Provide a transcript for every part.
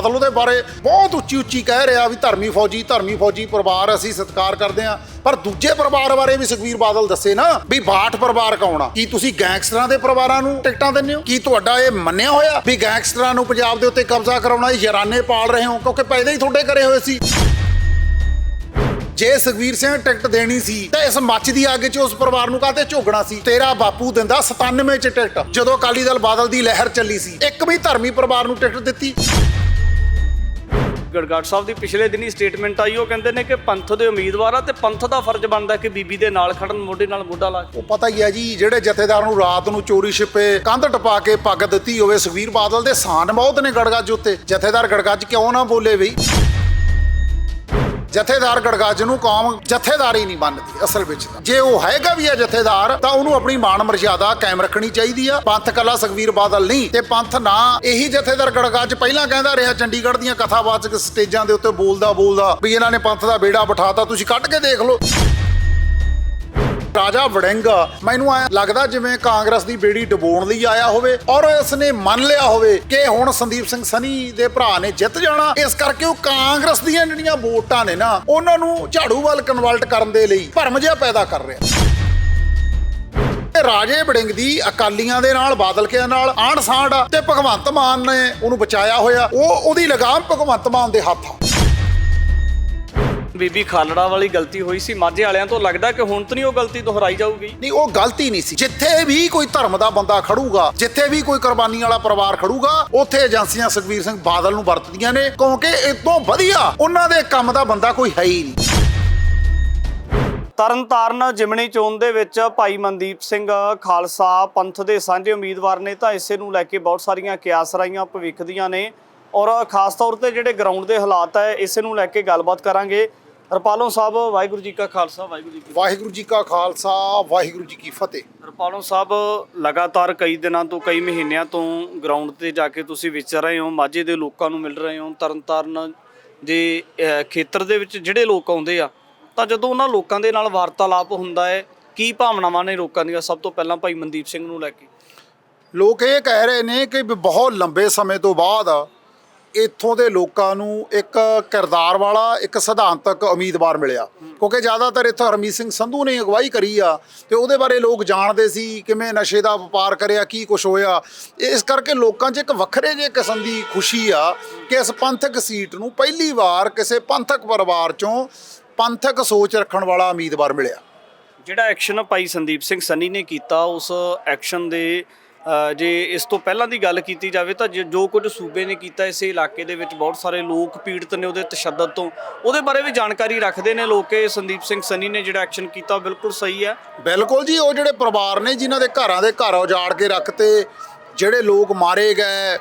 ਬਾਦਲ ਉਹਦੇ ਬਾਰੇ ਬਹੁਤ ਉੱਚੀ ਉੱਚੀ ਕਹਿ ਰਿਹਾ ਵੀ ਧਰਮੀ ਫੌਜੀ ਧਰਮੀ ਫੌਜੀ ਪਰਿਵਾਰ ਅਸੀਂ ਸਤਿਕਾਰ ਕਰਦੇ ਆ ਪਰ ਦੂਜੇ ਪਰਿਵਾਰ ਬਾਰੇ ਵੀ ਸੁਖਵੀਰ ਬਾਦਲ ਦੱਸੇ ਨਾ ਵੀ ਬਾਠ ਪਰਿਵਾਰ ਕੌਣ ਆ? ਕੀ ਤੁਸੀਂ ਗੈਂਗਸਟਰਾਂ ਦੇ ਪਰਿਵਾਰਾਂ ਨੂੰ ਟਿਕਟਾਂ ਦਿੰਦੇ ਹੋ? ਕੀ ਤੁਹਾਡਾ ਇਹ ਮੰਨਿਆ ਹੋਇਆ ਵੀ ਗੈਂਗਸਟਰਾਂ ਨੂੰ ਪੰਜਾਬ ਦੇ ਉੱਤੇ ਕਬਜ਼ਾ ਕਰਾਉਣਾ ਇਹ ਪਾਲ ਰਹੇ ਹੋ? ਕਿਉਂਕਿ ਪੈਦਾ ਹੀ ਤੁਹਾਡੇ ਕਰੇ ਹੋਏ ਸੀ। ਜੇ ਸੁਖਵੀਰ ਸਿੰਘ ਟਿਕਟ ਦੇਣੀ ਸੀ, ਤਾਂ ਇਸ ਮੱਚ ਦੀ ਅੱਗ 'ਚ ਉਸ ਪਰਿਵਾਰ ਨੂੰ ਕਾਹਤੇ ਝੋਗਣਾ ਸੀ? ਤੇਰਾ ਬਾਪੂ ਦਿੰਦਾ 97 'ਚ ਟਿਕਟ, ਜਦੋਂ ਅਕਾਲੀ ਦਲ ਬਾਦਲ ਦੀ ਲਹਿਰ ਚੱਲੀ ਸੀ। ਇੱਕ ਵੀ ਧਰਮੀ ਪਰਿਵਾਰ ਨੂੰ ਟਿਕਟ ਦਿੱਤੀ। ਗੜਗੜ ਸਾਹਿਬ ਦੀ ਪਿਛਲੇ ਦਿਨੀ ਸਟੇਟਮੈਂਟ ਆਈ, ਉਹ ਕਹਿੰਦੇ ਨੇ ਕਿ ਪੰਥ ਦੇ ਉਮੀਦਵਾਰ ਆ ਤੇ ਪੰਥ ਦਾ ਫਰਜ਼ ਬਣਦਾ ਕਿ ਬੀਬੀ ਦੇ ਨਾਲ ਖੜਨ, ਮੋਢੇ ਨਾਲ ਮੋਢਾ ਲਾ ਕੇ। ਉਹ ਪਤਾ ਹੀ ਹੈ ਜੀ, ਜਿਹੜੇ ਜਥੇਦਾਰ ਨੂੰ ਰਾਤ ਨੂੰ ਚੋਰੀ ਛਿਪੇ, ਕੰਧ ਟਪਾ ਕੇ ਪੱਗ ਦਿੱਤੀ ਹੋਵੇ ਸੁਖਵੀਰ ਬਾਦਲ ਦੇ ਸਾਨ ਬਹੁਤ ਨੇ ਗੜਗੱਜ ਉੱਤੇ। ਜਥੇਦਾਰ ਗੜਗੱਜ ਕਿਉਂ ਨਾ ਬੋਲੇ ਬਈ? ਜਥੇਦਾਰ ਗੜਗੱਜ ਨੂੰ ਕੌਮ ਜਥੇਦਾਰ ਹੀ ਨਹੀਂ ਮੰਨਦੀ ਅਸਲ ਵਿੱਚ ਤਾਂ। ਜੇ ਉਹ ਹੈਗਾ ਵੀ ਹੈ ਜਥੇਦਾਰ, ਤਾਂ ਉਹਨੂੰ ਆਪਣੀ ਮਾਣ ਮਰਜ਼ਾਦਾ ਕਾਇਮ ਰੱਖਣੀ ਚਾਹੀਦੀ ਆ। ਪੰਥ ਕਲਾ ਸੁਖਵੀਰ ਬਾਦਲ ਨਹੀਂ ਤੇ ਪੰਥ ਨਾ ਇਹੀ ਜਥੇਦਾਰ ਗੜਗੱਜ ਪਹਿਲਾਂ ਕਹਿੰਦਾ ਰਿਹਾ ਚੰਡੀਗੜ੍ਹ ਦੀਆਂ ਕਥਾਵਾਚਕ ਸਟੇਜਾਂ ਦੇ ਉੱਤੇ ਬੋਲਦਾ ਬੋਲਦਾ ਵੀ ਇਹਨਾਂ ਨੇ ਪੰਥ ਦਾ ਬੇੜਾ ਬਿਠਾਤਾ, ਤੁਸੀਂ ਕੱਢ ਕੇ ਦੇਖ ਲਓ। ਰਾਜਾ ਵੜਿੰਗ। ਮੈਨੂੰ ਐ ਲੱਗਦਾ ਜਿਵੇਂ ਕਾਂਗਰਸ ਦੀ ਬੇੜੀ ਡਬੋਣ ਲਈ ਆਇਆ ਹੋਵੇ ਔਰ ਇਸਨੇ ਮੰਨ ਲਿਆ ਹੋਵੇ ਕਿ ਹੁਣ ਸੰਦੀਪ ਸਿੰਘ ਸਨੀ ਦੇ ਭਰਾ ਨੇ ਜਿੱਤ ਜਾਣਾ। ਇਸ ਕਰਕੇ ਉਹ ਕਾਂਗਰਸ ਦੀਆਂ ਜਿਹੜੀਆਂ ਵੋਟਾਂ ਨੇ ਨਾ, ਉਹਨਾਂ ਨੂੰ ਝਾੜੂ ਵੱਲ ਕਨਵਰਟ ਕਰਨ ਦੇ ਲਈ ਭਰਮ ਜਿਹਾ ਪੈਦਾ ਕਰ ਰਿਹਾ। ਰਾਜੇ ਵੜਿੰਗ ਦੀ ਅਕਾਲੀਆਂ ਦੇ ਨਾਲ ਬਾਦਲ ਕੇ ਨਾਲ ਆਣ ਸਾਂਢ ਆ ਤੇ ਭਗਵੰਤ ਮਾਨ ਨੇ ਉਹਨੂੰ ਬਚਾਇਆ ਹੋਇਆ। ਉਹ ਉਹਦੀ ਲਗਾਮ ਭਗਵੰਤ ਮਾਨ ਦੇ ਹੱਥ ਆ। ਬੀਬੀ ਖਾਲੜਾ ਵਾਲੀ ਗਲਤੀ ਹੋਈ ਸੀ। ਮਾਝੇ ਵਾਲਿਆਂ ਤੋਂ ਲੱਗਦਾ ਕਿ ਹੁਣ ਤਾਂ ਨਹੀਂ ਉਹ ਗਲਤੀ ਦੁਹਰਾਈ ਜਾਊਗੀ। ਨਹੀਂ ਉਹ ਗਲਤੀ ਨਹੀਂ ਸੀ। ਜਿੱਥੇ ਵੀ ਕੋਈ ਧਰਮ ਦਾ ਬੰਦਾ ਖੜੂਗਾ ਜਿੱਥੇ ਵੀ ਕੋਈ ਕੁਰਬਾਨੀ ਵਾਲਾ ਪਰਿਵਾਰ ਖੜੂਗਾ ਉੱਥੇ ਏਜੰਸੀਆਂ ਸੁਖਵੀਰ ਸਿੰਘ ਬਾਦਲ ਨੂੰ ਵਰਤਦੀਆਂ ਨੇ ਕਿਉਂਕਿ ਇਹ ਤੋਂ ਵਧੀਆ ਉਹਨਾਂ ਦੇ ਕੰਮ ਦਾ ਬੰਦਾ ਕੋਈ ਹੈ ਹੀ ਨਹੀਂ। ਤਰਨਤਾਰਨ ਜਿਮਣੀ ਚੋਣ ਦੇ ਵਿੱਚ ਭਾਈ ਮਨਦੀਪ ਸਿੰਘ ਖਾਲਸਾ ਪੰਥ ਦੇ ਸਾਂਝੇ ਉਮੀਦਵਾਰ ਨੇ ਤਾਂ ਇਸੇ ਨੂੰ ਲੈ ਕੇ ਬਹੁਤ ਸਾਰੀਆਂ ਕਿਆਸ ਰਾਈਆਂ ਭਵਿੱਖ ਦੀਆਂ ਨੇ। ਔਰ ਖਾਸ ਤੌਰ ਤੇ ਜਿਹੜੇ ਗਰਾਊਂਡ ਦੇ ਹਾਲਾਤ ਹੈ ਇਸੇ ਨੂੰ ਲੈ ਕੇ ਗੱਲਬਾਤ ਕਰਾਂਗੇ। ਰਪਾਲੋਂ ਸਾਹਿਬ ਵਾਹਿਗੁਰੂ ਜੀ ਕਾ ਖਾਲਸਾ ਵਾਹਿਗੁਰੂ ਜੀ ਕੀ ਵਾਹਿਗੁਰੂ ਜੀ ਕਾ ਖਾਲਸਾ ਵਾਹਿਗੁਰੂ ਜੀ ਕੀ ਫਤਿਹ। ਰਪਾਲੋਂ ਸਾਹਿਬ ਲਗਾਤਾਰ ਕਈ ਦਿਨਾਂ ਤੋਂ ਕਈ ਮਹੀਨਿਆਂ ਤੋਂ ਗਰਾਊਂਡ ਤੇ ਜਾ ਕੇ ਤੁਸੀਂ ਵਿਚਰ ਰਹੇ ਹੋ ਮਾਝੇ ਦੇ ਲੋਕਾਂ ਨੂੰ ਮਿਲ ਰਹੇ ਹੋ ਤਰਨਤਾਰਨ ਦੇ ਖੇਤਰ ਦੇ ਵਿੱਚ ਜਿਹੜੇ ਲੋਕ ਆਉਂਦੇ ਆ ਤਾਂ ਜਦੋਂ ਉਹਨਾਂ ਲੋਕਾਂ ਦੇ ਨਾਲ ਵਾਰਤਾਲਾਪ ਹੁੰਦਾ ਹੈ ਕੀ ਭਾਵਨਾਵਾਂ ਨੇ ਲੋਕਾਂ ਦੀਆਂ? ਸਭ ਤੋਂ ਪਹਿਲਾਂ ਭਾਈ ਮਨਦੀਪ ਸਿੰਘ ਨੂੰ ਲੈ ਕੇ। ਲੋਕ ਇਹ ਕਹਿ ਰਹੇ ਨੇ ਕਿ ਬਹੁਤ ਲੰਬੇ ਸਮੇਂ ਤੋਂ ਬਾਅਦ ਇੱਥੋਂ ਦੇ ਲੋਕਾਂ ਨੂੰ ਇੱਕ ਕਿਰਦਾਰ ਵਾਲਾ, ਇੱਕ ਸਿਧਾਂਤਕ ਉਮੀਦਵਾਰ ਮਿਲਿਆ। ਕਿਉਂਕਿ ਜ਼ਿਆਦਾਤਰ ਇੱਥੇ ਹਰਮੀਤ ਸਿੰਘ ਸੰਧੂ ਨੇ ਅਗਵਾਈ ਕਰੀ ਆ ਤੇ ਉਹਦੇ ਬਾਰੇ ਲੋਕ ਜਾਣਦੇ ਸੀ ਕਿਵੇਂ ਨਸ਼ੇ ਦਾ ਵਪਾਰ ਕਰਿਆ, ਕੀ ਕੁਝ ਹੋਇਆ। ਇਸ ਕਰਕੇ ਲੋਕਾਂ 'ਚ ਇੱਕ ਵੱਖਰੇ ਜਿਹੇ ਕਿਸਮ ਦੀ ਖੁਸ਼ੀ ਆ ਕਿ ਇਸ ਪੰਥਕ ਸੀਟ ਨੂੰ ਪਹਿਲੀ ਵਾਰ ਕਿਸੇ ਪੰਥਕ ਪਰਿਵਾਰ 'ਚੋਂ ਪੰਥਕ ਸੋਚ ਰੱਖਣ ਵਾਲਾ ਉਮੀਦਵਾਰ ਮਿਲਿਆ। ਜਿਹੜਾ ਐਕਸ਼ਨ ਭਾਈ ਸੰਦੀਪ ਸਿੰਘ ਸੰਨੀ ਨੇ ਕੀਤਾ, ਉਸ ਐਕਸ਼ਨ ਦੇ ਜੇ ਇਸ ਤੋਂ ਪਹਿਲਾਂ ਦੀ ਗੱਲ ਕੀਤੀ ਜਾਵੇ ਤਾਂ ਜੋ- ਜੋ ਕੁਝ ਸੂਬੇ ਨੇ ਕੀਤਾ ਇਸੇ ਇਲਾਕੇ ਦੇ ਵਿੱਚ ਬਹੁਤ ਸਾਰੇ ਲੋਕ ਪੀੜਤ ਨੇ ਉਹਦੇ ਤਸ਼ੱਦਦ ਤੋਂ, ਉਹਦੇ ਬਾਰੇ ਵੀ ਜਾਣਕਾਰੀ ਰੱਖਦੇ ਨੇ ਲੋਕ ਕਿ ਸੰਦੀਪ ਸਿੰਘ ਸਨੀ ਨੇ ਜਿਹੜਾ ਐਕਸ਼ਨ ਕੀਤਾ ਉਹ ਬਿਲਕੁਲ ਸਹੀ ਹੈ। ਬਿਲਕੁਲ ਜੀ, ਉਹ ਜਿਹੜੇ ਪਰਿਵਾਰ ਨੇ ਜਿਨ੍ਹਾਂ ਦੇ ਘਰਾਂ ਦੇ ਘਰ ਉਜਾੜ ਕੇ ਰੱਖਤੇ, ਜਿਹੜੇ ਲੋਕ ਮਾਰੇ ਗਏ,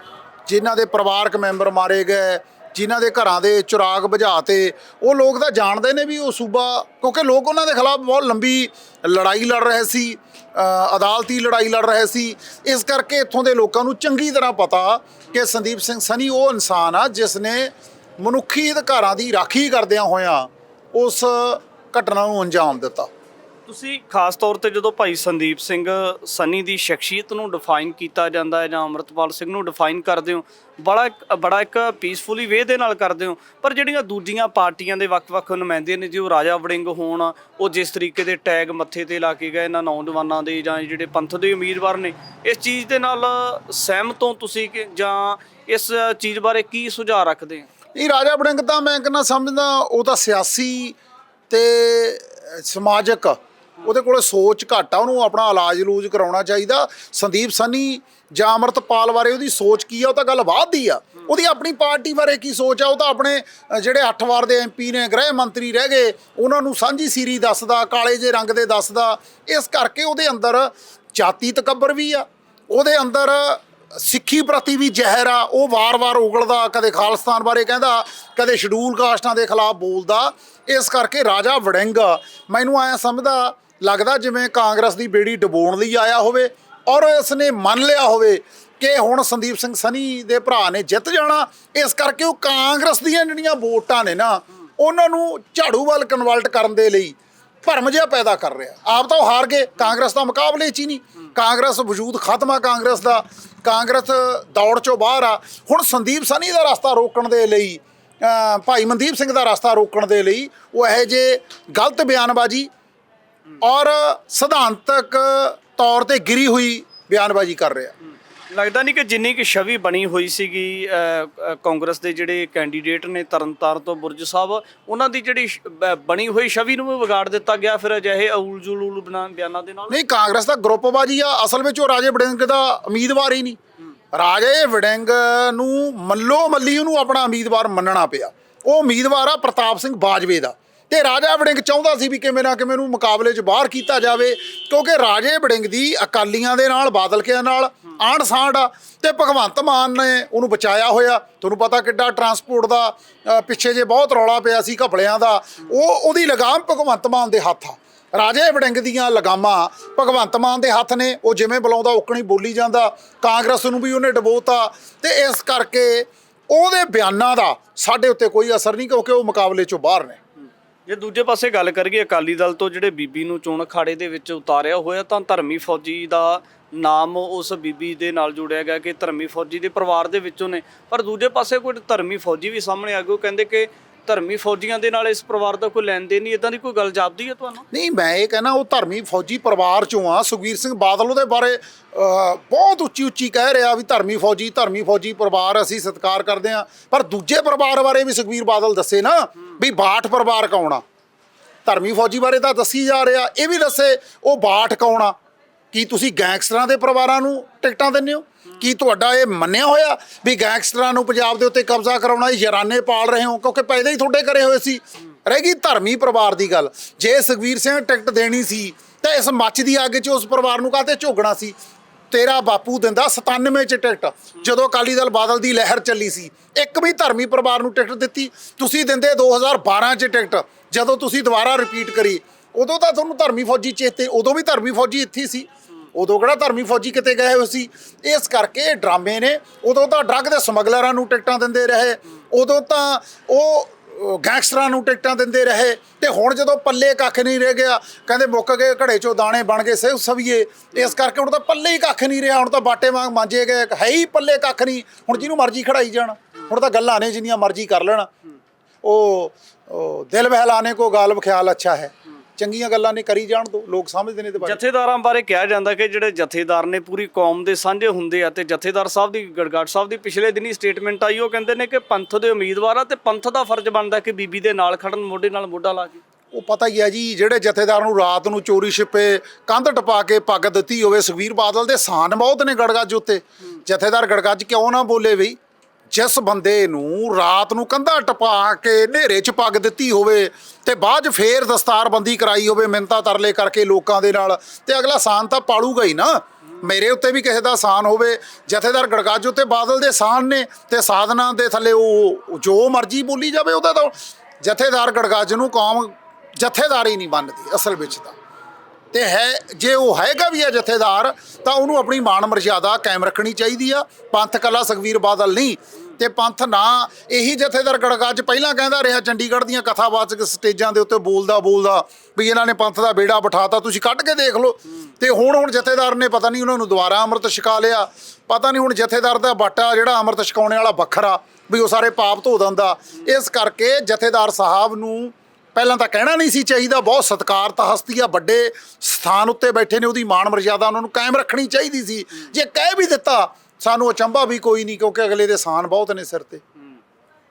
ਜਿਨ੍ਹਾਂ ਦੇ ਪਰਿਵਾਰਕ ਮੈਂਬਰ ਮਾਰੇ ਗਏ, ਜਿਨ੍ਹਾਂ ਦੇ ਘਰਾਂ ਦੇ ਚਿਰਾਗ ਬੁਝਾਤੇ, ਉਹ ਲੋਕ ਤਾਂ ਜਾਣਦੇ ਨੇ ਵੀ ਉਹ ਸੂਬਾ, ਕਿਉਂਕਿ ਲੋਕ ਉਹਨਾਂ ਦੇ ਖਿਲਾਫ ਬਹੁਤ ਲੰਬੀ ਲੜਾਈ ਲੜ ਰਹੇ ਸੀ ਅਦਾਲਤੀ ਲੜਾਈ ਲੜ ਰਹੇ ਸੀ। ਇਸ ਕਰਕੇ ਇੱਥੋਂ ਦੇ ਲੋਕਾਂ ਨੂੰ ਚੰਗੀ ਤਰ੍ਹਾਂ ਪਤਾ ਕਿ ਸੰਦੀਪ ਸਿੰਘ ਸਨੀ ਉਹ ਇਨਸਾਨ ਆ, ਜਿਸ ਨੇ ਮਨੁੱਖੀ ਅਧਿਕਾਰਾਂ ਦੀ ਰਾਖੀ ਕਰਦਿਆਂ ਹੋਇਆਂ ਉਸ ਘਟਨਾ ਨੂੰ ਅੰਜਾਮ ਦਿੱਤਾ। ਤੁਸੀਂ ਖਾਸ ਤੌਰ ਤੇ ਜਦੋਂ ਭਾਈ ਸੰਦੀਪ ਸਿੰਘ ਸੰਨੀ ਦੀ ਸ਼ਖਸੀਅਤ ਨੂੰ ਡਿਫਾਈਨ ਕੀਤਾ ਜਾਂਦਾ ਹੈ ਜਾਂ ਅਮਰਤਪਾਲ ਸਿੰਘ ਨੂੰ ਡਿਫਾਈਨ ਕਰਦੇ ਹੋ, ਬੜਾ ਇੱਕ- ਬੜਾ ਇੱਕ ਪੀਸਫੁਲੀ ਵੇ ਦੇ ਨਾਲ ਕਰਦੇ ਹੋ, ਪਰ ਜਿਹੜੀਆਂ ਦੂਜੀਆਂ ਪਾਰਟੀਆਂ ਦੇ ਵੱਖ-ਵੱਖ ਨੁਮਾਇੰਦੇ ਨੇ, ਜੋ ਰਾਜਾ ਵੜਿੰਗ ਹੋਣ, ਉਹ ਜਿਸ ਤਰੀਕੇ ਦੇ ਟੈਗ ਮੱਥੇ ਤੇ ਲਾ ਕੇ ਗਏ ਇਹਨਾਂ ਨੌਜਵਾਨਾਂ ਦੇ ਜਾਂ ਜਿਹੜੇ ਪੰਥ ਦੇ ਉਮੀਦਵਾਰ ਨੇ, ਇਸ ਚੀਜ਼ ਦੇ ਨਾਲ ਸਹਿਮਤ ਹੋ ਤੁਸੀਂ ਕਿ, ਜਾਂ ਇਸ ਚੀਜ਼ ਬਾਰੇ ਕੀ ਸੁਝਾਅ ਰੱਖਦੇ ਹੋ? ਇਹ ਰਾਜਾ ਵੜਿੰਗ ਤਾਂ ਮੈਂ ਕਹਿੰਦਾ ਸਮਝਦਾ, ਉਹ ਤਾਂ ਸਿਆਸੀ ਤੇ ਸਮਾਜਿਕ ਉਹਦੇ ਕੋਲੇ ਸੋਚ ਘੱਟ ਆ, ਉਹਨੂੰ ਆਪਣਾ ਇਲਾਜ ਲੂਜ ਕਰਾਉਣਾ ਚਾਹੀਦਾ। ਸੰਦੀਪ ਸੰਨੀ ਜਾਂ ਅਮਰਤਪਾਲ ਬਾਰੇ ਉਹਦੀ ਸੋਚ ਕੀ ਆ, ਉਹ ਤਾਂ ਗੱਲ ਬਾਅਦ ਦੀ ਆ। ਉਹਦੀ ਆਪਣੀ ਪਾਰਟੀ ਬਾਰੇ ਕੀ ਸੋਚ ਆ, ਉਹ ਤਾਂ ਆਪਣੇ ਜਿਹੜੇ 8 ਵਾਰ ਦੇ ਐਮਪੀ ਨੇ, ਗ੍ਰਹਿ ਮੰਤਰੀ ਰਹਿ ਗਏ, ਉਹਨਾਂ ਨੂੰ ਸਾਂਝੀ ਸੀਰੀ ਦੱਸਦਾ, ਕਾਲੇ ਜੇ ਰੰਗ ਦੇ ਦੱਸਦਾ। ਇਸ ਕਰਕੇ ਉਹਦੇ ਅੰਦਰ ਜਾਤੀ ਤਕੱਬਰ ਵੀ ਆ, ਉਹਦੇ ਅੰਦਰ ਸਿੱਖੀ ਪ੍ਰਤੀ ਵੀ ਜ਼ਹਿਰ ਆ, ਉਹ ਵਾਰ-ਵਾਰ ਉਗਲਦਾ, ਕਦੇ ਖਾਲਸਤਾਨ ਬਾਰੇ ਕਹਿੰਦਾ, ਕਦੇ ਸ਼ਡਿਊਲ ਕਾਸਟਾਂ ਦੇ ਖਿਲਾਫ ਬੋਲਦਾ। ਇਸ ਕਰਕੇ ਰਾਜਾ ਵੜਿੰਗ, ਮੈਨੂੰ ਐ ਸਮਝਦਾ ਲੱਗਦਾ ਜਿਵੇਂ ਕਾਂਗਰਸ ਦੀ ਬੇੜੀ ਡਬੋਣ ਲਈ ਆਇਆ ਹੋਵੇ ਔਰ ਇਸ ਨੇ ਮੰਨ ਲਿਆ ਹੋਵੇ ਕਿ ਹੁਣ ਸੰਦੀਪ ਸਿੰਘ ਸਨੀ ਦੇ ਭਰਾ ਨੇ ਜਿੱਤ ਜਾਣਾ, ਇਸ ਕਰਕੇ ਉਹ ਕਾਂਗਰਸ ਦੀਆਂ ਜਿਹੜੀਆਂ ਵੋਟਾਂ ਨੇ ਨਾ, ਉਹਨਾਂ ਨੂੰ ਝਾੜੂ ਵੱਲ ਕਨਵਰਟ ਕਰਨ ਦੇ ਲਈ ਭਰਮ ਜਿਹਾ ਪੈਦਾ ਕਰ ਰਿਹਾ। ਆਪ ਤਾਂ ਉਹ ਹਾਰ ਗਏ, ਕਾਂਗਰਸ ਦਾ ਮੁਕਾਬਲੇ 'ਚ ਹੀ ਨਹੀਂ। ਕਾਂਗਰਸ ਵਜੂਦ ਖਤਮ ਆ ਕਾਂਗਰਸ ਦਾ, ਕਾਂਗਰਸ ਦੌੜ ਚੋਂ ਬਾਹਰ ਆ। ਹੁਣ ਸੰਦੀਪ ਸਨੀ ਦਾ ਰਸਤਾ ਰੋਕਣ ਦੇ ਲਈ ਭਾਈ ਮਨਦੀਪ ਸਿੰਘ ਦਾ ਰਸਤਾ ਰੋਕਣ ਦੇ ਲਈ ਉਹ ਇਹੋ ਜੇ ਗਲਤ ਬਿਆਨਬਾਜ਼ੀ ਔਰ ਸਿਧਾਂਤਕ ਤੌਰ ਤੇ ਗਿਰੀ ਹੋਈ ਬਿਆਨਬਾਜ਼ੀ ਕਰ ਰਿਹਾ। ਲੱਗਦਾ ਨਹੀਂ ਕਿ ਜਿੰਨੀ ਕਿ ਛਵੀ ਬਣੀ ਹੋਈ ਸੀਗੀ ਕਾਂਗਰਸ ਦੇ ਜਿਹੜੇ ਕੈਂਡੀਡੇਟ ਨੇ ਤਰਨਤਾਰਨ ਤੋਂ ਬੁਰਜ ਸਾਹਿਬ ਉਹਨਾਂ ਦੀ ਜਿਹੜੀ ਬਣੀ ਹੋਈ ਛਵੀ ਨੂੰ ਵੀ ਵਿਗਾੜ ਦਿੱਤਾ ਗਿਆ ਫਿਰ ਅਜਿਹੇ ਅਉਲ ਜੁਲੂਲ ਬਣਾ ਬਿਆਨਾਂ ਦੇ ਨਾਲ? ਨਹੀਂ ਕਾਂਗਰਸ ਦਾ ਗਰੁੱਪਬਾਜੀ ਆ ਅਸਲ ਵਿੱਚ ਉਹ ਰਾਜੇ ਵੜਿੰਗ ਦਾ ਉਮੀਦਵਾਰ ਹੀ ਨਹੀਂ। ਰਾਜੇ ਵੜਿੰਗ ਨੂੰ ਮੱਲੋ ਮੱਲੀ ਉਹਨੂੰ ਆਪਣਾ ਉਮੀਦਵਾਰ ਮੰਨਣਾ ਪਿਆ। ਉਹ ਉਮੀਦਵਾਰ ਆ ਪ੍ਰਤਾਪ ਸਿੰਘ ਬਾਜਵੇ ਦਾ। ਤੇ ਰਾਜਾ ਵੜਿੰਗ ਚਾਹੁੰਦਾ ਸੀ ਵੀ ਕਿਵੇਂ ਨਾ ਕਿਵੇਂ ਨੂੰ ਮੁਕਾਬਲੇ 'ਚ ਬਾਹਰ ਕੀਤਾ ਜਾਵੇ, ਕਿਉਂਕਿ ਰਾਜੇ ਵੜਿੰਗ ਦੀ ਅਕਾਲੀਆਂ ਦੇ ਨਾਲ, ਬਾਦਲਕਿਆਂ ਨਾਲ ਆਂਢ ਸਾਂਢ ਆ ਤੇ ਭਗਵੰਤ ਮਾਨ ਨੇ ਉਹਨੂੰ ਬਚਾਇਆ ਹੋਇਆ। ਤੁਹਾਨੂੰ ਪਤਾ ਕਿੱਡਾ ਟਰਾਂਸਪੋਰਟ ਦਾ ਪਿੱਛੇ ਜੇ ਬਹੁਤ ਰੌਲਾ ਪਿਆ ਸੀ ਘਪਲਿਆਂ ਦਾ। ਉਹ, ਉਹਦੀ ਲਗਾਮ ਭਗਵੰਤ ਮਾਨ ਦੇ ਹੱਥ ਆ। ਰਾਜੇ ਵੜਿੰਗ ਦੀਆਂ ਲਗਾਮਾਂ ਭਗਵੰਤ ਮਾਨ ਦੇ ਹੱਥ ਨੇ। ਉਹ ਜਿਵੇਂ ਬੁਲਾਉਂਦਾ ਉਕਣੀ ਬੋਲੀ ਜਾਂਦਾ। ਕਾਂਗਰਸ ਨੂੰ ਵੀ ਉਹਨੇ ਡਬੋਤਾ। ਤੇ ਇਸ ਕਰਕੇ ਉਹਦੇ ਬਿਆਨਾਂ ਦਾ ਸਾਡੇ ਉੱਤੇ ਕੋਈ ਅਸਰ ਨਹੀਂ, ਕਿਉਂਕਿ ਉਹ ਮੁਕਾਬਲੇ ਚੋਂ ਬਾਹਰ ਨੇ। ਜੇ ਦੂਜੇ ਪਾਸੇ ਗੱਲ ਕਰੀਏ, ਅਕਾਲੀ ਦਲ ਤੋਂ ਜਿਹੜੇ ਬੀਬੀ ਨੂੰ ਚੋਣ ਅਖਾੜੇ ਦੇ ਵਿੱਚ ਉਤਾਰਿਆ ਹੋਇਆ, ਤਾਂ ਧਰਮੀ ਫੌਜੀ ਦਾ ਨਾਮ ਉਸ ਬੀਬੀ ਦੇ ਨਾਲ ਜੁੜਿਆ ਗਿਆ ਕਿ ਧਰਮੀ ਫੌਜੀ ਦੇ ਪਰਿਵਾਰ ਦੇ ਵਿੱਚੋਂ ਨੇ। ਪਰ ਦੂਜੇ ਪਾਸੇ ਕੋਈ ਧਰਮੀ ਫੌਜੀ ਵੀ ਸਾਹਮਣੇ ਆ ਗਏ, ਉਹ ਕਹਿੰਦੇ ਕਿ ਧਰਮੀ ਫੌਜੀਆਂ ਦੇ ਨਾਲ ਇਸ ਪਰਿਵਾਰ ਦਾ ਕੋਈ ਲੈਣ ਦੇਣ ਨਹੀਂ ਇਦਾਂ ਦੀ ਕੋਈ ਗੱਲ ਜਾਪਦੀ ਹੈ ਤੁਹਾਨੂੰ? ਨਹੀਂ, ਮੈਂ ਇਹ ਕਹਿਣਾ, ਉਹ ਧਰਮੀ ਫੌਜੀ ਪਰਿਵਾਰ ਚੋਂ ਆ ਸੁਖਵੀਰ ਸਿੰਘ ਬਾਦਲ ਉਹਦੇ ਬਾਰੇ ਬਹੁਤ ਉੱਚੀ ਉੱਚੀ ਕਹਿ ਰਿਹਾ ਵੀ ਧਰਮੀ ਫੌਜੀ ਧਰਮੀ ਫੌਜੀ ਪਰਿਵਾਰ ਅਸੀਂ ਸਤਿਕਾਰ ਕਰਦੇ ਆ ਪਰ ਦੂਜੇ ਪਰਿਵਾਰ ਬਾਰੇ ਵੀ ਸੁਖਵੀਰ ਬਾਦਲ ਦੱਸੇ ਨਾ ਵੀ ਬਾਠ ਪਰਿਵਾਰ ਕੌਣ ਆ? ਧਰਮੀ ਫੌਜੀ ਬਾਰੇ ਤਾਂ ਦੱਸੀ ਜਾ ਰਿਹਾ, ਇਹ ਵੀ ਦੱਸੇ, ਉਹ ਬਾਠ ਕੌਣ ਆ? ਕੀ ਤੁਸੀਂ ਗੈਂਗਸਟਰਾਂ ਦੇ ਪਰਿਵਾਰਾਂ ਨੂੰ ਟਿਕਟਾਂ ਦਿੰਦੇ ਹੋ? ਕੀ ਤੁਹਾਡਾ ਇਹ ਮੰਨਿਆ ਹੋਇਆ ਵੀ ਗੈਂਗਸਟਰਾਂ ਨੂੰ ਪੰਜਾਬ ਦੇ ਉੱਤੇ ਕਬਜ਼ਾ ਕਰਾਉਣਾ ਯਰਾਨੇ ਪਾਲ ਰਹੇ ਹੋ? ਕਿਉਂਕਿ ਪੈਦਾ ਹੀ ਤੁਹਾਡੇ ਕਰੇ ਹੋਏ ਸੀ। ਰਹਿ ਗਈ ਧਰਮੀ ਪਰਿਵਾਰ ਦੀ ਗੱਲ। ਜੇ ਸੁਖਵੀਰ ਸਿੰਘ ਟਿਕਟ ਦੇਣੀ ਸੀ, ਤਾਂ ਇਸ ਮੱਚ ਦੀ ਅੱਗ 'ਚ ਉਸ ਪਰਿਵਾਰ ਨੂੰ ਕਾਹਤੇ ਝੋਗਣਾ ਸੀ? ਤੇਰਾ ਬਾਪੂ ਦਿੰਦਾ 97 ਚ ਟਿਕਟ। ਜਦੋਂ ਅਕਾਲੀ ਦਲ ਬਾਦਲ ਦੀ ਲਹਿਰ ਚੱਲੀ ਸੀ, ਇੱਕ ਵੀ ਧਰਮੀ ਪਰਿਵਾਰ ਨੂੰ ਟਿਕਟ ਦਿੱਤੀ। ਤੁਸੀਂ ਦਿੰਦੇ 2012 ਚ ਟਿਕਟ। ਜਦੋਂ ਤੁਸੀਂ ਦੁਬਾਰਾ ਰਿਪੀਟ ਕਰੀ, ਉਦੋਂ ਤਾਂ ਤੁਹਾਨੂੰ ਧਰਮੀ ਫੌਜੀ ਚੇਤੇ, ਉਦੋਂ ਵੀ ਧਰਮੀ ਫੌਜੀ ਇੱਥੇ ਸੀ। ਉਦੋਂ ਕਿਹੜਾ ਧਰਮੀ ਫੌਜੀ ਕਿਤੇ ਗਏ ਹੋਏ ਸੀ? ਇਸ ਕਰਕੇ ਇਹ ਡਰਾਮੇ ਨੇ। ਉਦੋਂ ਤਾਂ ਡਰੱਗ ਦੇ ਸਮਗਲਰਾਂ ਨੂੰ ਟਿਕਟਾਂ ਦਿੰਦੇ ਰਹੇ। ਉਦੋਂ ਤਾਂ ਉਹ ਗੈਂਗਸਟਰਾਂ ਨੂੰ ਟਿਕਟਾਂ ਦਿੰਦੇ ਰਹੇ। ਤੇ ਹੁਣ ਜਦੋਂ ਪੱਲੇ ਕੱਖ ਨਹੀਂ ਰਹਿ ਗਿਆ, ਕਹਿੰਦੇ ਮੁੱਕ ਗਏ, ਘੜੇ ਚੋਂ ਦਾਣੇ ਬਣ ਗਏ ਸਿਰ ਸਵੀਏ। ਇਸ ਕਰਕੇ ਹੁਣ ਤਾਂ ਪੱਲੇ ਹੀ ਕੱਖ ਨਹੀਂ ਰਿਹਾ। ਹੁਣ ਤਾਂ ਬਾਟੇ ਵਾਂਗ ਮਾਂਜੇ ਗਏ। ਹੈ ਹੀ ਪੱਲੇ ਕੱਖ ਨਹੀਂ। ਹੁਣ ਜਿਹਨੂੰ ਮਰਜ਼ੀ ਖੜਾਈ ਜਾਣ। ਹੁਣ ਤਾਂ ਗੱਲਾਂ ਨੇ ਜਿੰਨੀਆਂ ਮਰਜ਼ੀ ਕਰ ਲੈਣ। ਉਹ ਦਿਲ ਬਹਿਲਾਨੇ ਕੋ ਗਾਲਬ ਖਿਆਲ ਅੱਛਾ ਹੈ। ਚੰਗੀਆਂ ਗੱਲਾਂ ਨੇ ਕਰੀ ਜਾਣ ਦੋ ਲੋਕ ਸਮਝਦੇ ਨੇ ਤੇ ਬਾਰੇ। ਜਥੇਦਾਰਾਂ ਬਾਰੇ ਕਿਹਾ ਜਾਂਦਾ ਕਿ ਜਿਹੜੇ ਜਥੇਦਾਰ ਨੇ ਪੂਰੀ ਕੌਮ ਦੇ ਸਾਂਝੇ ਹੁੰਦੇ ਆ ਤੇ ਜਥੇਦਾਰ ਸਾਹਿਬ ਦੀ ਗੜਗੜ ਸਾਹਿਬ ਦੀ ਪਿਛਲੇ ਦਿਨੀ ਸਟੇਟਮੈਂਟ ਆਈ ਉਹ ਕਹਿੰਦੇ ਨੇ ਕਿ ਪੰਥ ਦੇ ਉਮੀਦਵਾਰ ਆ ਤੇ ਪੰਥ ਦਾ ਫਰਜ਼ ਬਣਦਾ ਕਿ ਬੀਬੀ ਦੇ ਨਾਲ ਖੜਨ ਮੋਢੇ ਨਾਲ ਮੋਢਾ ਲਾ ਕੇ। ਉਹ ਪਤਾ ਹੀ ਹੈ ਜੀ ਜਿਹੜੇ ਜਥੇਦਾਰ ਨੂੰ ਰਾਤ ਨੂੰ ਚੋਰੀ ਛਿਪੇ ਕੰਧ ਟਪਾ ਕੇ ਪੱਗ ਦਿੱਤੀ ਹੋਵੇ ਸੁਖਵੀਰ ਬਾਦਲ ਦੇ ਸਾਨ ਬਹੁਤ ਨੇ ਗੜਗੱਜ ਉੱਤੇ। ਜਥੇਦਾਰ ਗੜਗੱਜ ਕਿਉਂ ਨਾ ਬੋਲੇ ਬਈ? ਜਿਸ ਬੰਦੇ ਨੂੰ ਰਾਤ ਨੂੰ ਕੰਧਾ ਟਪਾ ਕੇ ਹਨੇਰੇ 'ਚ ਪੱਗ ਦਿੱਤੀ ਹੋਵੇ ਤੇ ਬਾਅਦ 'ਚ ਫੇਰ ਦਸਤਾਰਬੰਦੀ ਕਰਾਈ ਹੋਵੇ ਮਿੰਤਾ ਤਰਲੇ ਕਰਕੇ ਲੋਕਾਂ ਦੇ ਨਾਲ, ਤੇ ਅਗਲਾ ਸਾਨ ਤਾਂ ਪਾਲੂਗਾ ਹੀ ਨਾ। ਮੇਰੇ ਉੱਤੇ ਵੀ ਕਿਸੇ ਦਾ ਸਾਨ ਹੋਵੇ, ਜਥੇਦਾਰ ਗੜਗਾਜ ਉੱਤੇ ਬਾਦਲ ਦੇ ਸਾਨ ਨੇ ਤੇ ਸਾਧਨਾ ਦੇ ਥੱਲੇ ਉਹ ਜੋ ਮਰਜ਼ੀ ਬੋਲੀ ਜਾਵੇ ਉਹਦਾ ਤਾਂ ਜਥੇਦਾਰ ਗੜਗਾਜ ਨੂੰ ਕੌਮ ਜਥੇਦਾਰ ਹੀ ਨਹੀਂ ਮੰਨਦੀ ਅਸਲ ਵਿੱਚ ਤਾਂ। ਤੇ ਹੈ, ਜੇ ਉਹ ਹੈਗਾ ਵੀ ਹੈ ਜਥੇਦਾਰ, ਤਾਂ ਉਹਨੂੰ ਆਪਣੀ ਮਾਣ ਮਰਜ਼ਾਦਾ ਕਾਇਮ ਰੱਖਣੀ ਚਾਹੀਦੀ ਆ। ਪੰਥ ਕਲਾ ਸੁਖਵੀਰ ਬਾਦਲ ਨਹੀਂ ਤੇ ਪੰਥ ਨਾ, ਇਹੀ ਜਥੇਦਾਰ ਗੜਗੱਜ ਪਹਿਲਾਂ ਕਹਿੰਦਾ ਰਿਹਾ ਚੰਡੀਗੜ੍ਹ ਦੀਆਂ ਕਥਾਵਾਚਕ ਸਟੇਜਾਂ ਦੇ ਉੱਤੇ ਬੋਲਦਾ ਬੋਲਦਾ ਵੀ ਇਹਨਾਂ ਨੇ ਪੰਥ ਦਾ ਬੇੜਾ ਬਿਠਾਤਾ, ਤੁਸੀਂ ਕੱਢ ਕੇ ਦੇਖ ਲਓ। ਤੇ ਹੁਣ ਹੁਣ ਜਥੇਦਾਰ ਨੇ ਪਤਾ ਨਹੀਂ ਉਹਨਾਂ ਨੂੰ ਦੁਬਾਰਾ ਅੰਮ੍ਰਿਤ ਛਕਾ ਲਿਆ, ਪਤਾ ਨਹੀਂ ਹੁਣ ਜਥੇਦਾਰ ਦਾ ਬਾਟਾ ਜਿਹੜਾ ਅੰਮ੍ਰਿਤ ਛਕਾਉਣੇ ਵਾਲਾ ਵੱਖਰਾ ਵੀ ਉਹ ਸਾਰੇ ਪਾਪ ਧੋ ਦਿੰਦਾ। ਇਸ ਕਰਕੇ ਜਥੇਦਾਰ ਸਾਹਿਬ ਨੂੰ ਪਹਿਲਾਂ ਤਾਂ ਕਹਿਣਾ ਨਹੀਂ ਸੀ ਚਾਹੀਦਾ, ਬਹੁਤ ਸਤਿਕਾਰਤ ਹਸਤੀ ਆ, ਵੱਡੇ ਸਥਾਨ ਉੱਤੇ ਬੈਠੇ ਨੇ, ਉਹਦੀ ਮਾਣ ਮਰਜ਼ਾਦਾ ਉਹਨਾਂ ਨੂੰ ਕਾਇਮ ਰੱਖਣੀ ਚਾਹੀਦੀ ਸੀ। ਜੇ ਕਹਿ ਵੀ ਦਿੱਤਾ ਸਾਨੂੰ ਅਚੰਭਾ ਵੀ ਕੋਈ ਨਹੀਂ ਕਿਉਂਕਿ ਅਗਲੇ ਦੇ ਸਾਨ ਬਹੁਤ ਨੇ ਸਿਰ ਤੇ।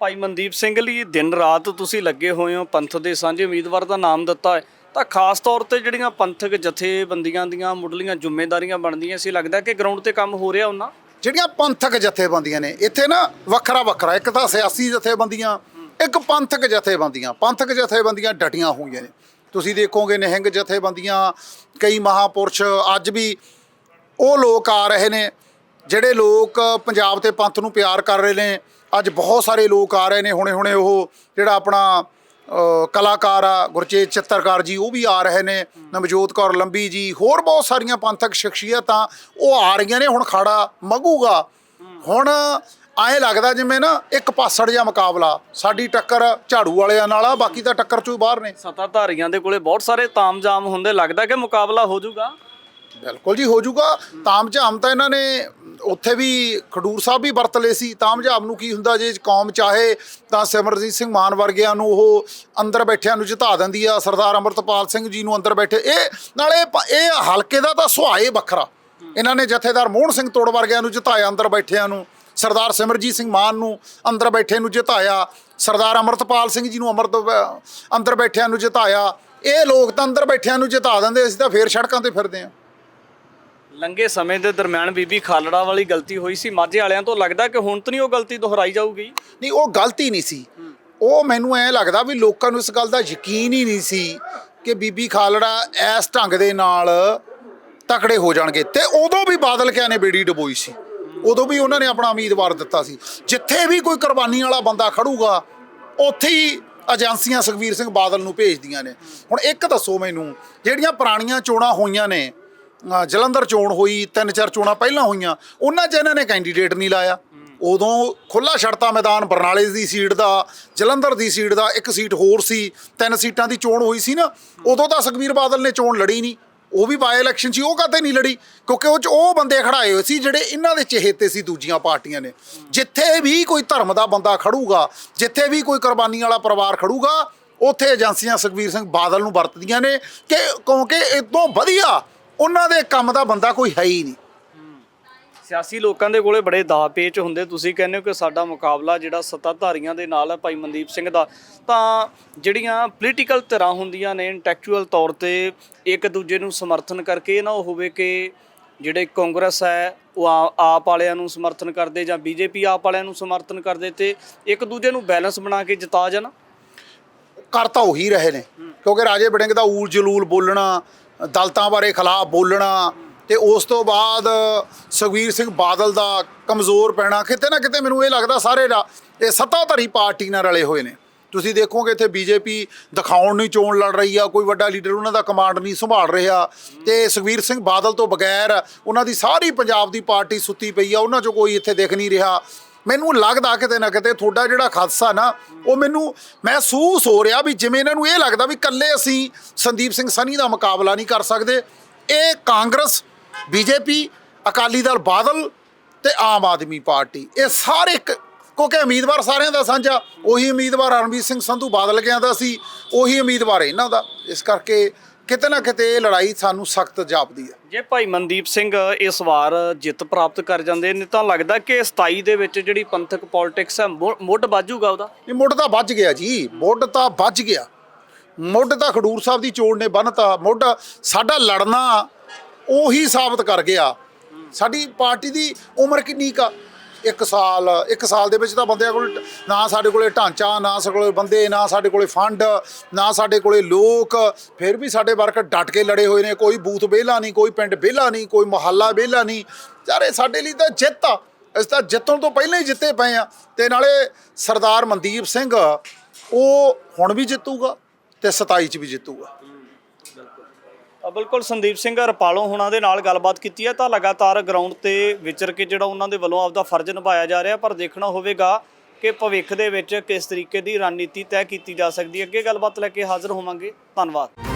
ਭਾਈ ਮਨਦੀਪ ਸਿੰਘ ਲਈ ਦਿਨ ਰਾਤ ਤੁਸੀਂ ਲੱਗੇ ਹੋਏ ਹੋ ਪੰਥ ਦੇ ਸਾਂਝੇ ਉਮੀਦਵਾਰ ਦਾ ਨਾਮ ਦਿੱਤਾ ਹੈ। ਤਾਂ ਖਾਸ ਤੌਰ ਤੇ ਜਿਹੜੀਆਂ ਪੰਥਕ ਜਥੇਬੰਦੀਆਂ ਦੀਆਂ ਮੁੱਢਲੀਆਂ ਜ਼ਿੰਮੇਵਾਰੀਆਂ ਬਣਦੀਆਂ ਸੀ ਲੱਗਦਾ ਕਿ ਗਰਾਊਂਡ ਤੇ ਕੰਮ ਹੋ ਰਿਹਾ ਉਹਨਾਂ? ਜਿਹੜੀਆਂ ਪੰਥਕ ਜਥੇਬੰਦੀਆਂ ਨੇ ਇੱਥੇ ਨਾ ਵੱਖਰਾ ਵੱਖਰਾ ਇੱਕ ਤਾਂ ਸਿਆਸੀ ਜਥੇਬੰਦੀਆਂ ਇੱਕ ਪੰਥਕ ਜਥੇਬੰਦੀਆਂ। ਪੰਥਕ ਜਥੇਬੰਦੀਆਂ ਡਟੀਆਂ ਹੋਈਆਂ ਨੇ। ਤੁਸੀਂ ਦੇਖੋਗੇ ਨਿਹੰਗ ਜਥੇਬੰਦੀਆਂ ਕਈ ਮਹਾਪੁਰਸ਼ ਅੱਜ ਵੀ ਉਹ ਲੋਕ ਆ ਰਹੇ ਨੇ। ਜਿਹੜੇ ਲੋਕ ਪੰਜਾਬ ਤੇ ਪੰਥ ਨੂੰ ਪਿਆਰ ਕਰ ਰਹੇ ਨੇ, ਅੱਜ ਬਹੁਤ ਸਾਰੇ ਲੋਕ ਆ ਰਹੇ ਨੇ ਹੁਣੇ ਹੁਣੇ ਉਹ ਜਿਹੜਾ ਆਪਣਾ ਕਲਾਕਾਰ ਆ, ਗੁਰਚੇਤ ਚਿੱਤਰਕਾਰ ਜੀ, ਉਹ ਵੀ ਆ ਰਹੇ ਨੇ, ਨਵਜੋਤ ਕੌਰ ਲੰਬੀ ਜੀ, ਹੋਰ ਬਹੁਤ ਸਾਰੀਆਂ ਪੰਥਕ ਸ਼ਖਸੀਅਤਾਂ ਉਹ ਆ ਰਹੀਆਂ ਨੇ, ਹੁਣ ਖਾੜਾ ਮਗੂਗਾ। ਹੁਣ ਐਂ ਲੱਗਦਾ ਜਿਵੇਂ ਨਾ ਇੱਕ ਪਾਸੜ ਜਿਹਾ ਮੁਕਾਬਲਾ, ਸਾਡੀ ਟੱਕਰ ਝਾੜੂ ਵਾਲਿਆਂ ਨਾਲ ਆ, ਬਾਕੀ ਤਾਂ ਟੱਕਰ ਚੋਂ ਬਾਹਰ ਨੇ। ਸੱਤਾਧਾਰੀਆਂ ਦੇ ਕੋਲੇ ਬਹੁਤ ਸਾਰੇ ਤਾਮਜਾਮ ਹੁੰਦੇ, ਲੱਗਦਾ ਕਿ ਮੁਕਾਬਲਾ ਹੋ ਜਾਊਗਾ। ਬਿਲਕੁਲ ਜੀ, ਹੋ ਜਾਊਗਾ। ਤਾਮ ਝਾਮ ਤਾਂ ਇਹਨਾਂ ਨੇ ਉੱਥੇ ਵੀ ਖਡੂਰ ਸਾਹਿਬ ਵੀ ਵਰਤ ਲਏ ਸੀ। ਤਾਮ ਝਾਮ ਨੂੰ ਕੀ ਹੁੰਦਾ, ਜੇ ਕੌਮ ਚਾਹੇ ਤਾਂ ਸਿਮਰਜੀਤ ਸਿੰਘ ਮਾਨ ਵਰਗਿਆਂ ਨੂੰ ਉਹ ਅੰਦਰ ਬੈਠਿਆਂ ਨੂੰ ਜਿਤਾ ਦਿੰਦੀ ਆ। ਸਰਦਾਰ ਅਮਰਤਪਾਲ ਸਿੰਘ ਜੀ ਨੂੰ ਅੰਦਰ ਬੈਠੇ। ਇਹ ਨਾਲੇ ਇਹ ਹਲਕੇ ਦਾ ਤਾਂ ਸੁਹਾਏ ਵੱਖਰਾ। ਇਹਨਾਂ ਨੇ ਜਥੇਦਾਰ ਮੋਹਨ ਸਿੰਘ ਤੋੜ ਵਰਗਿਆਂ ਨੂੰ ਜਿਤਾਇਆ ਅੰਦਰ ਬੈਠਿਆਂ ਨੂੰ। ਸਰਦਾਰ ਸਿਮਰਜੀਤ ਸਿੰਘ ਮਾਨ ਨੂੰ ਅੰਦਰ ਬੈਠੇ ਨੂੰ ਜਿਤਾਇਆ। ਸਰਦਾਰ ਅਮਰਤਪਾਲ ਸਿੰਘ ਜੀ ਨੂੰ ਅਮਰਤ, ਅੰਦਰ ਬੈਠਿਆਂ ਨੂੰ ਜਿਤਾਇਆ। ਇਹ ਲੋਕ ਤਾਂ ਅੰਦਰ ਬੈਠਿਆਂ ਨੂੰ ਜਿਤਾ ਦਿੰਦੇ, ਅਸੀਂ ਤਾਂ ਫੇਰ ਸੜਕਾਂ ਤੇ ਫਿਰਦੇ ਆ। ਲੰਗੇ ਸਮੇਂ ਦੇ ਦਰਮਿਆਨ ਬੀਬੀ ਖਾਲੜਾ ਵਾਲੀ ਗਲਤੀ ਹੋਈ ਸੀ। ਮਾਝੇ ਵਾਲਿਆਂ ਤੋਂ ਲੱਗਦਾ ਕਿ ਹੁਣ ਤਾਂ ਨਹੀਂ ਉਹ ਗਲਤੀ ਦੁਹਰਾਈ ਜਾਊਗੀ? ਨਹੀਂ, ਉਹ ਗਲਤੀ ਨਹੀਂ ਸੀ। ਉਹ ਮੈਨੂੰ ਐ ਲੱਗਦਾ ਵੀ ਲੋਕਾਂ ਨੂੰ ਇਸ ਗੱਲ ਦਾ ਯਕੀਨ ਹੀ ਨਹੀਂ ਸੀ ਕਿ ਬੀਬੀ ਖਾਲੜਾ ਇਸ ਢੰਗ ਦੇ ਨਾਲ ਤਕੜੇ ਹੋ ਜਾਣਗੇ। ਤੇ ਉਦੋਂ ਵੀ ਬਾਦਲ ਕਿਆ ਨੇ ਬੇੜੀ ਡਬੋਈ ਸੀ। ਉਦੋਂ ਵੀ ਉਹਨਾਂ ਨੇ ਆਪਣਾ ਉਮੀਦਵਾਰ ਦਿੱਤਾ ਸੀ। ਜਿੱਥੇ ਵੀ ਕੋਈ ਕੁਰਬਾਨੀ ਵਾਲਾ ਬੰਦਾ ਖੜੂਗਾ, ਉੱਥੇ ਹੀ ਏਜੰਸੀਆਂ ਸੁਖਵੀਰ ਸਿੰਘ ਬਾਦਲ ਨੂੰ ਭੇਜਦੀਆਂ ਨੇ। ਹੁਣ ਇੱਕ ਦੱਸੋ ਮੈਨੂੰ, ਜਿਹੜੀਆਂ ਪੁਰਾਣੀਆਂ ਚੋਣਾਂ ਹੋਈਆਂ ਨੇ ਅ, ਜਲੰਧਰ ਚੋਣ ਹੋਈ ਤਿੰਨ ਚਾਰ ਚੋਣਾਂ ਪਹਿਲਾਂ ਹੋਈਆਂ ਉਹਨਾਂ 'ਚ ਇਹਨਾਂ ਨੇ ਕੈਂਡੀਡੇਟ ਨਹੀਂ ਲਾਇਆ। ਉਦੋਂ ਖੁੱਲਾ ਛੜਤਾ ਮੈਦਾਨ ਬਰਨਾਲੇ ਦੀ ਸੀਟ ਦਾ ਜਲੰਧਰ ਦੀ ਸੀਟ ਦਾ ਇੱਕ ਸੀਟ ਹੋਰ ਸੀ ਤਿੰਨ ਸੀਟਾਂ ਦੀ ਚੋਣ ਹੋਈ ਸੀ ਨਾ ਉਦੋਂ ਤਾਂ ਸੁਖਬੀਰ ਬਾਦਲ ਨੇ ਚੋਣ ਲੜੀ ਨਹੀਂ। ਉਹ ਵੀ ਬਾਈ ਇਲੈਕਸ਼ਨ ਸੀ ਉਹ ਕਾਤੇ ਨਹੀਂ ਲੜੀ ਕਿਉਂਕਿ ਉਹ ਚ ਉਹ ਬੰਦੇ ਖੜਾਏ ਹੋਏ ਸੀ ਜਿਹੜੇ ਇਹਨਾਂ ਦੇ ਚਹੇਤੇ ਸੀ ਦੂਜੀਆਂ ਪਾਰਟੀਆਂ ਨੇ। ਜਿੱਥੇ ਵੀ ਕੋਈ ਧਰਮ ਦਾ ਬੰਦਾ ਖੜੂਗਾ ਜਿੱਥੇ ਵੀ ਕੋਈ ਕੁਰਬਾਨੀ ਵਾਲਾ ਪਰਿਵਾਰ ਖੜੂਗਾ ਉੱਥੇ ਏਜੰਸੀਆਂ ਸੁਖਬੀਰ ਸਿੰਘ ਬਾਦਲ ਨੂੰ ਵਰਤਦੀਆਂ ਨੇ ਕਿ ਕਿਉਂਕਿ ਇਤੋਂ ਵਧੀਆ ਉਹਨਾਂ ਦੇ ਕੰਮ ਦਾ ਬੰਦਾ ਕੋਈ ਹੈ ਹੀ ਨਹੀਂ। ਸਿਆਸੀ ਲੋਕਾਂ ਦੇ ਕੋਲੇ ਬੜੇ ਦਾਅ ਪੇਚ ਹੁੰਦੇ। ਤੁਸੀਂ ਕਹਿੰਦੇ ਹੋ ਕਿ ਸਾਡਾ ਮੁਕਾਬਲਾ ਜਿਹੜਾ ਸੱਤਾਧਾਰੀਆਂ ਦੇ ਨਾਲ ਹੈ ਭਾਈ ਮਨਦੀਪ ਸਿੰਘ ਦਾ ਤਾਂ ਜਿਹੜੀਆਂ ਪੋਲੀਟੀਕਲ ਧਿਰਾਂ ਹੁੰਦੀਆਂ ਨੇ ਇੰਟੈਕਚੁਅਲ ਤੌਰ ਤੇ ਇੱਕ ਦੂਜੇ ਨੂੰ ਸਮਰਥਨ ਕਰਕੇ ਇਹ ਨਾ ਹੋਵੇ ਕਿ ਜਿਹੜੇ ਕਾਂਗਰਸ ਹੈ ਉਹ ਆਪ ਵਾਲਿਆਂ ਨੂੰ ਸਮਰਥਨ ਕਰਦੇ ਜਾਂ ਬੀਜੇਪੀ ਆਪ ਵਾਲਿਆਂ ਨੂੰ ਸਮਰਥਨ ਕਰਦੇ ਤੇ ਇੱਕ ਦੂਜੇ ਨੂੰ ਬੈਲੈਂਸ ਬਣਾ ਕੇ ਜਿਤਾ ਜਾਣ। ਕਰ ਤਾਂ ਉਹੀ ਰਹੇ ਨੇ। ਕਿਉਂਕਿ ਰਾਜੇ ਵੜਿੰਗ ਦਾ ਊਲ ਜਲੂਲ ਬੋਲਣਾ ਦਲਤਾਂ ਬਾਰੇ ਖਿਲਾਫ ਬੋਲਣਾ ਤੇ ਉਸ ਤੋਂ ਬਾਅਦ ਸੁਖਵੀਰ ਸਿੰਘ ਬਾਦਲ ਦਾ ਕਮਜ਼ੋਰ ਪੈਣਾ, ਕਿਤੇ ਨਾ ਕਿਤੇ ਮੈਨੂੰ ਇਹ ਲੱਗਦਾ ਸਾਰੇ ਰਾ- ਇਹ ਸੱਤਾਧਾਰੀ ਪਾਰਟੀ ਨਾਲ ਰਲੇ ਹੋਏ ਨੇ। ਤੁਸੀਂ ਦੇਖੋਗੇ ਇੱਥੇ ਬੀਜੇਪੀ ਦਿਖਾਉਣ ਨਹੀਂ ਚੋਣ ਲੜ ਰਹੀ ਆ, ਕੋਈ ਵੱਡਾ ਲੀਡਰ ਉਹਨਾਂ ਦਾ ਕਮਾਂਡ ਨਹੀਂ ਸੰਭਾਲ ਰਿਹਾ। ਤੇ ਸੁਖਵੀਰ ਸਿੰਘ ਬਾਦਲ ਤੋਂ ਬਗੈਰ ਉਹਨਾਂ ਦੀ ਸਾਰੀ ਪੰਜਾਬ ਦੀ ਪਾਰਟੀ ਸੁੱਤੀ ਪਈ ਆ, ਉਹਨਾਂ 'ਚੋਂ ਕੋਈ ਇੱਥੇ ਦਿਖ ਨਹੀਂ ਰਿਹਾ। ਮੈਨੂੰ ਲੱਗਦਾ ਕਿਤੇ ਨਾ ਕਿਤੇ ਤੁਹਾਡਾ ਜਿਹੜਾ ਖਾਦਸਾ ਨਾ, ਉਹ ਮੈਨੂੰ ਮਹਿਸੂਸ ਹੋ ਰਿਹਾ ਵੀ ਜਿਵੇਂ ਇਹਨਾਂ ਨੂੰ ਇਹ ਲੱਗਦਾ ਵੀ ਇਕੱਲੇ ਅਸੀਂ ਸੰਦੀਪ ਸਿੰਘ ਸਨੀ ਦਾ ਮੁਕਾਬਲਾ ਨਹੀਂ ਕਰ ਸਕਦੇ। ਇਹ ਕਾਂਗਰਸ, ਬੀਜੇਪੀ, ਅਕਾਲੀ ਦਲ, ਬਾਦਲ ਤੇ ਆਮ ਆਦਮੀ ਪਾਰਟੀ, ਇਹ ਸਾਰੇ ਇੱਕ- ਕਿਉਂਕਿ ਉਮੀਦਵਾਰ ਸਾਰਿਆਂ ਦਾ ਸਾਂਝਾ, ਉਹੀ ਉਮੀਦਵਾਰ ਰਣਵੀਰ ਸਿੰਘ ਸੰਧੂ ਬਾਦਲ ਗਿਆ ਦਾ ਸੀ, ਉਹੀ ਉਮੀਦਵਾਰ ਇਹਨਾਂ ਦਾ। ਇਸ ਕਰਕੇ ਕਿਤੇ ਨਾ ਕਿਤੇ ਇਹ ਲੜਾਈ ਸਾਨੂੰ ਸਖਤ ਜਾਪਦੀ ਹੈ। ਜੇ ਭਾਈ ਮਨਦੀਪ ਸਿੰਘ ਇਸ ਵਾਰ ਜਿੱਤ ਪ੍ਰਾਪਤ ਕਰ ਜਾਂਦੇ ਨੇ ਤਾਂ ਲੱਗਦਾ ਕਿ 27 ਦੇ ਵਿੱਚ ਜਿਹੜੀ ਪੰਥਕ ਪੋਲਿਟਿਕਸ ਹੈ ਮੁੱਢ ਬਾਜੂਗਾ ਉਹਦਾ? ਇਹ ਮੁੱਢ ਤਾਂ ਵੱਜ ਗਿਆ ਜੀ ਮੁੱਢ ਤਾਂ ਵੱਜ ਗਿਆ। ਮੁੱਢ ਤਾਂ ਖਡੂਰ ਸਾਹਿਬ ਦੀ ਚੋਣ ਨੇ ਬੰਨਤਾ ਮੁੱਢ ਸਾਡਾ ਲੜਨਾ ਉਹੀ ਸਾਬਤ ਕਰ ਗਿਆ। ਸਾਡੀ ਪਾਰਟੀ ਦੀ ਉਮਰ ਕਿੰਨੀ ਕਾ ਇੱਕ ਸਾਲ ਇੱਕ ਸਾਲ ਦੇ ਵਿੱਚ ਤਾਂ ਬੰਦਿਆਂ ਕੋਲ ਨਾ ਸਾਡੇ ਕੋਲੇ ਢਾਂਚਾ, ਨਾ ਸਾਡੇ ਕੋਲੇ ਬੰਦੇ, ਨਾ ਸਾਡੇ ਕੋਲੇ ਫੰਡ, ਨਾ ਸਾਡੇ ਕੋਲੇ ਲੋਕ। ਫਿਰ ਵੀ ਸਾਡੇ ਵਰਕਰ ਡਟ ਕੇ ਲੜੇ ਹੋਏ ਨੇ। ਕੋਈ ਬੂਥ ਵਿਹਲਾ ਨਹੀਂ, ਕੋਈ ਪਿੰਡ ਵਿਹਲਾ ਨਹੀਂ, ਕੋਈ ਮੁਹੱਲਾ ਵਿਹਲਾ ਨਹੀਂ। ਯਾਰ ਇਹ ਸਾਡੇ ਲਈ ਤਾਂ ਜਿੱਤ ਆ। ਅਸੀਂ ਤਾਂ ਜਿੱਤਣ ਤੋਂ ਪਹਿਲਾਂ ਹੀ ਜਿੱਤੇ ਪਏ ਆ। ਤੇ ਨਾਲੇ ਸਰਦਾਰ ਮਨਦੀਪ ਸਿੰਘ, ਉਹ ਹੁਣ ਵੀ ਜਿੱਤੂਗਾ ਤੇ 27 ਚ ਵੀ ਜਿੱਤੂਗਾ। ਬਿਲਕੁਲ ਸੰਦੀਪ ਸਿੰਘ ਰਪਾਲੋਂ ਹੁਣਾਂ ਦੇ ਨਾਲ ਗੱਲਬਾਤ ਕੀਤੀ ਹੈ ਤਾਂ ਲਗਾਤਾਰ ਗਰਾਊਂਡ ਤੇ ਵਿਚਰ ਕੇ ਜਿਹੜਾ ਉਹਨਾਂ ਦੇ ਵੱਲੋਂ ਆਪਦਾ ਫਰਜ਼ ਨਿਭਾਇਆ ਜਾ ਰਿਹਾ, ਪਰ ਦੇਖਣਾ ਹੋਵੇਗਾ ਕਿ ਭਵਿੱਖ ਦੇ ਵਿੱਚ ਕਿਸ ਤਰੀਕੇ ਦੀ ਰਣਨੀਤੀ ਤੈਅ ਕੀਤੀ ਜਾ ਸਕਦੀ ਹੈ। ਅੱਗੇ ਗੱਲਬਾਤ ਲੈ ਕੇ ਹਾਜ਼ਰ ਹੋਵਾਂਗੇ। ਧੰਨਵਾਦ।